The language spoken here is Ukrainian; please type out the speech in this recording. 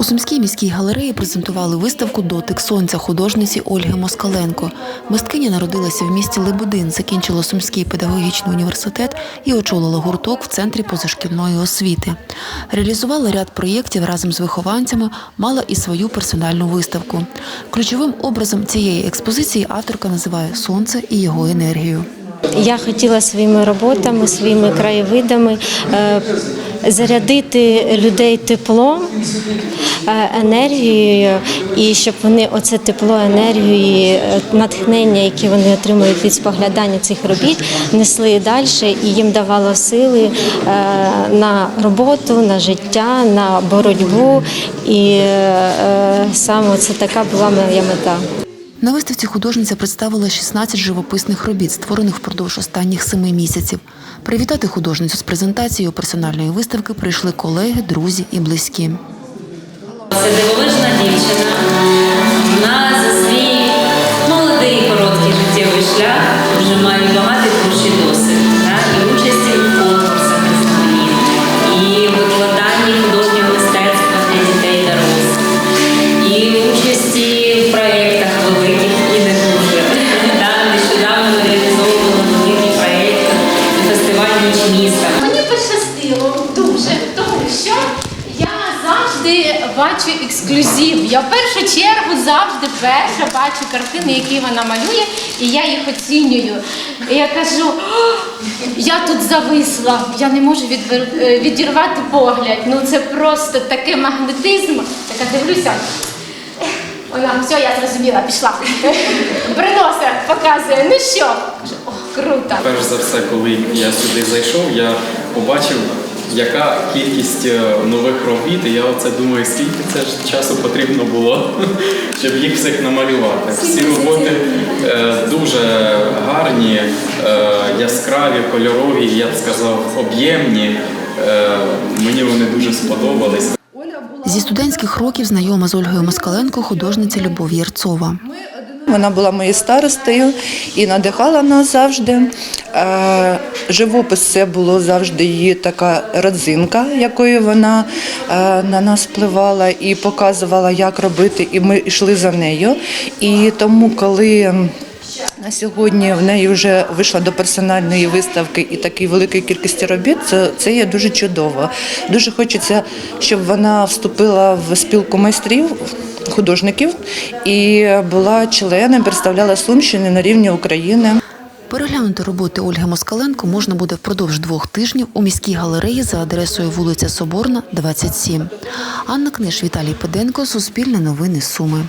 У Сумській міській галереї презентували виставку Дотик сонця художниці Ольги Москаленко. Мисткиня народилася в місті Лебедин, закінчила Сумський педагогічний університет і очолила гурток в центрі позашкільної освіти. Реалізувала ряд проєктів разом з вихованцями, мала і свою персональну виставку. Ключовим образом цієї експозиції авторка називає сонце і його енергію. Я хотіла своїми роботами, своїми краєвидами е, зарядити людей теплом, е, енергією, і щоб вони оце тепло, енергію, е, натхнення, які вони отримують від споглядання цих робіт, несли далі і їм давало сили е, на роботу, на життя, на боротьбу. І саме це така була моя мета. На виставці художниця представила 16 живописних робіт, створених впродовж останніх семи місяців. Привітати художницю з презентацією персональної виставки прийшли колеги, друзі і близькі. Це дивовижна дівчина. Завжди бачу ексклюзив. Я в першу чергу завжди перша бачу картини, які вона малює, і я їх оцінюю. І я кажу, я тут зависла, я не можу відвер- е, відірвати погляд. Ну це просто такий магнетизм. Така дивлюся. Вона, все, я зрозуміла, пішла. Приносить, показує. Ну що? Кажу, О, круто. Перш за все, коли я сюди зайшов, я побачив, яка кількість е, нових робіт. І я оце думаю, скільки це ж часу потрібно було, щоб їх всіх намалювати. Всі роботи е, дуже гарні, е, яскраві, кольорові, я б сказав, об'ємні. Е, Мені вони дуже сподобались. Зі студентських років знайома з Ольгою Москаленко художниця Любов Єрцова. Вона була моєю старостою і надихала нас завжди. Е, Живопис це було завжди її така родзинка, якою вона е, на нас впливала і показувала, як робити, і ми йшли за нею. І тому, коли на сьогодні в неї вже вийшла до персональної виставки і такої великої кількості робіт. Це, це є дуже чудово. Дуже хочеться, щоб вона вступила в спілку майстрів. Художників і була членом, представляла Сумщини на рівні України. Переглянути роботи Ольги Москаленко можна буде впродовж двох тижнів у міській галереї за адресою вулиця Соборна, 27. Анна Книж, Віталій Педенко, Суспільне новини Суми.